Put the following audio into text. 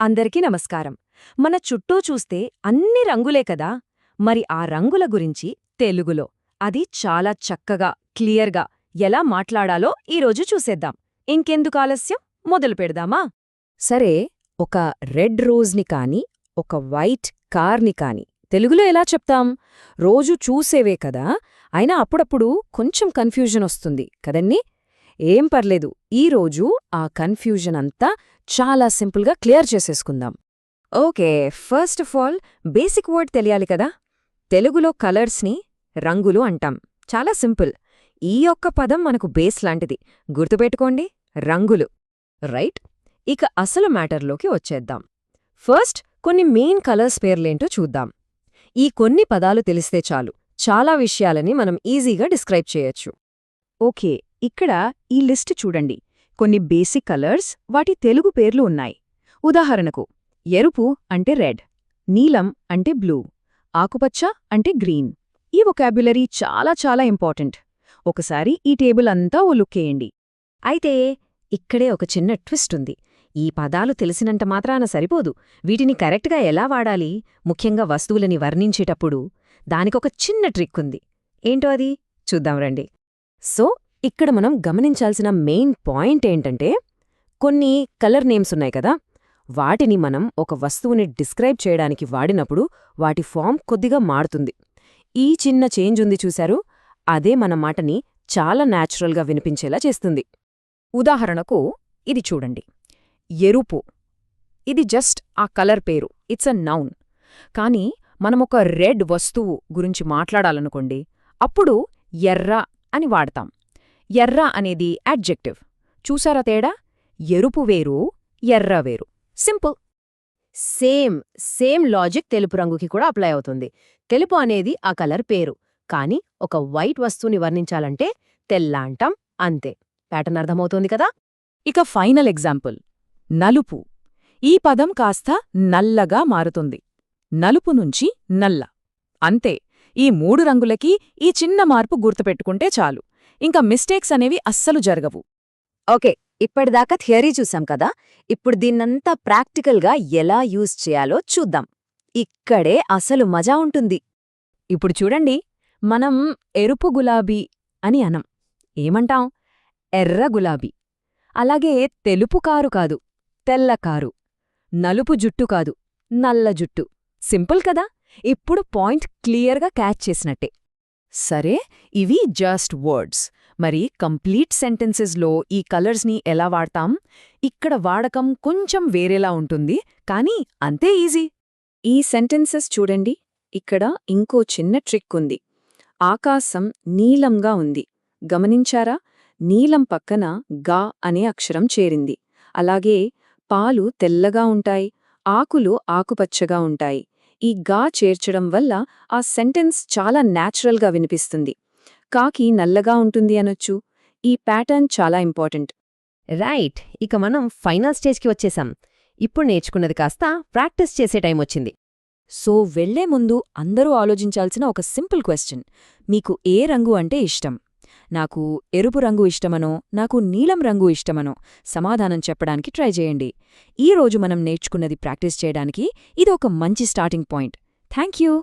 అందరికీ నమస్కారం. మన చుట్టూ చూస్తే అన్ని రంగులే కదా? మరి ఆ రంగుల గురించి తెలుగులో. అది చాలా చక్కగా క్లియర్గా ఎలా మాట్లాడాలో ఈరోజు చూసేద్దాం. ఇంకెందుకు ఆలస్యం? మొదలు పెడదామా? సరే ఒక రెడ్ రోజ్ని కాని ఒక వైట్ కార్ని కాని తెలుగులో ఎలా చెప్తాం? రోజు చూసేవే కదా? అయినా అప్పుడప్పుడు కొంచెం కన్ఫ్యూజన్ వస్తుంది కదన్నీ ఏం పర్లేదు ఈరోజు ఆ కన్ఫ్యూజన్ అంతా చాలా సింపుల్గా క్లియర్ చేసేసుకుందాం. Okay first of all basic word తెలియాలి కదా? తెలుగులో కలర్స్ని రంగులు అంటాం. చాలా సింపుల్. ఈ ఒక్క పదం మనకు బేస్ లాంటిది. గుర్తుపెట్టుకోండి రంగులు. రైట్? ఇక అసలు మ్యాటర్లోకి వచ్చేద్దాం. ఫస్ట్ కొన్ని మెయిన్ కలర్స్ పేర్లేంటో చూద్దాం. ఈ కొన్ని పదాలు తెలిస్తే చాలు. చాలా విషయాలని మనం ఈజీగా డిస్క్రైబ్ చేయొచ్చు. ఓకే ఇక్కడ ఈ లిస్ట్ చూడండి. కొన్ని బేసిక్ కలర్స్ వాటి తెలుగు పేర్లు ఉన్నాయి. ఉదాహరణకు ఎరుపు అంటే రెడ్ నీలం అంటే బ్లూ ఆకుపచ్చ అంటే గ్రీన్. ఈ వొకాబ్యులరీ చాలా చాలా ఇంపార్టెంట్ ఒకసారి ఈ టేబుల్ అంతా ఓ లుక్కేయండి అయితే ఇక్కడే ఒక చిన్న ట్విస్ట్ ఉంది. ఈ పదాలు తెలిసినంత మాత్రాన సరిపోదు. వీటిని కరెక్ట్గా ఎలా వాడాలి? ముఖ్యంగా వస్తువులని వర్ణించేటప్పుడు దానికొక చిన్న ట్రిక్ ఉంది. ఏంటో అది? చూద్దాం రండి. సో ఇక్కడ మనం గమనించాల్సిన మెయిన్ పాయింట్ ఏంటంటే కొన్ని కలర్ నేమ్స్ ఉన్నాయి కదా. వాటిని మనం ఒక వస్తువుని డిస్క్రైబ్ చేయడానికి వాడినప్పుడు వాటి ఫామ్ కొద్దిగా మారుతుంది. ఈ చిన్న చేంజ్ ఉంది చూశారు? అదే మన మాటని చాలా న్యాచురల్గా వినిపించేలా చేస్తుంది. ఉదాహరణకు ఇది చూడండి. ఎరుపు. ఇది జస్ట్ ఆ కలర్ పేరు. It's a noun. కానీ మనమొక రెడ్ వస్తువు గురించి మాట్లాడాలనుకోండి అప్పుడు ఎర్ర అని వాడతాం. ఎర్ర అనేది అడ్జెక్టివ్ చూసారా తేడా? ఎరుపు వేరు ఎర్ర వేరు. సింపుల్ సేమ్ సేమ్ లాజిక్ తెలుపు రంగుకి కూడా అప్లై అవుతుంది. తెలుపు అనేది ఆ కలర్ పేరు. కానీ ఒక వైట్ వస్తువుని వర్ణించాలంటే తెల్ల అంటాం అంతే. ప్యాటర్న్ అర్థమవుతోంది కదా? ఇక ఫైనల్ ఎగ్జాంపుల్ నలుపు. ఈ పదం కాస్త నల్లగా మారుతుంది. నలుపు నుంచి నల్ల. అంతే. ఈ మూడు రంగులకి ఈ చిన్న మార్పు గుర్తుపెట్టుకుంటే చాలు. ఇంకా మిస్టేక్స్ అనేవి అస్సలు జరగవు. ఓకే ఇప్పటిదాకా థియరీ చూసాం కదా? ఇప్పుడు దీన్నంతా ప్రాక్టికల్గా ఎలా యూజ్ చేయాలో చూద్దాం. ఇక్కడే అసలు మజా ఉంటుంది. ఇప్పుడు చూడండి మనం ఎరుపు గులాబీ అని అనం. ఏమంటాం? ఎర్ర గులాబీ. అలాగే తెలుపు కారు కాదు తెల్ల కారు. నలుపు జుట్టు కాదు నల్ల జుట్టు. సింపుల్ కదా? ఇప్పుడు పాయింట్ క్లియర్గా క్యాచ్ చేసినట్టే. సరే ఇవి జస్ట్ వర్డ్స్ మరి కంప్లీట్ సెంటెన్సెస్లో ఈ కలర్స్ని ఎలా వాడతాం? ఇక్కడ వాడకం కొంచెం వేరేలా ఉంటుంది కానీ అంతే ఈజీ ఈ సెంటెన్సెస్ చూడండి ఇక్కడ ఇంకో చిన్న ట్రిక్ ఉంది. ఆకాశం నీలంగా ఉంది. గమనించారా? నీలం పక్కన గా అనే అక్షరం చేరింది. అలాగే పాలు తెల్లగా ఉంటాయి ఆకులు ఆకుపచ్చగా ఉంటాయి. ఈ గా చేర్చడం వల్ల ఆ సెంటెన్స్ చాలా న్యాచురల్గా వినిపిస్తుంది. కాకి నల్లగా ఉంటుంది అనొచ్చు. ఈ ప్యాటర్న్ చాలా ఇంపార్టెంట్. రైట్. ఇక మనం ఫైనల్ స్టేజ్కి వచ్చేసాం. ఇప్పుడు నేర్చుకున్నది కాస్త ప్రాక్టీస్ చేసే టైం వచ్చింది. సో వెళ్ళే ముందు అందరూ ఆలోచించాల్సిన ఒక సింపుల్ క్వశ్చన్ మీకు ఏ రంగు అంటే ఇష్టం? నాకు ఎరుపు రంగు ఇష్టమనో నాకు నీలం రంగు ఇష్టమనో సమాధానం చెప్పడానికి ట్రై చేయండి. ఈ రోజు మనం నేర్చుకున్నది ప్రాక్టీస్ చేయడానికి ఇది ఒక మంచి స్టార్టింగ్ పాయింట్. Thank you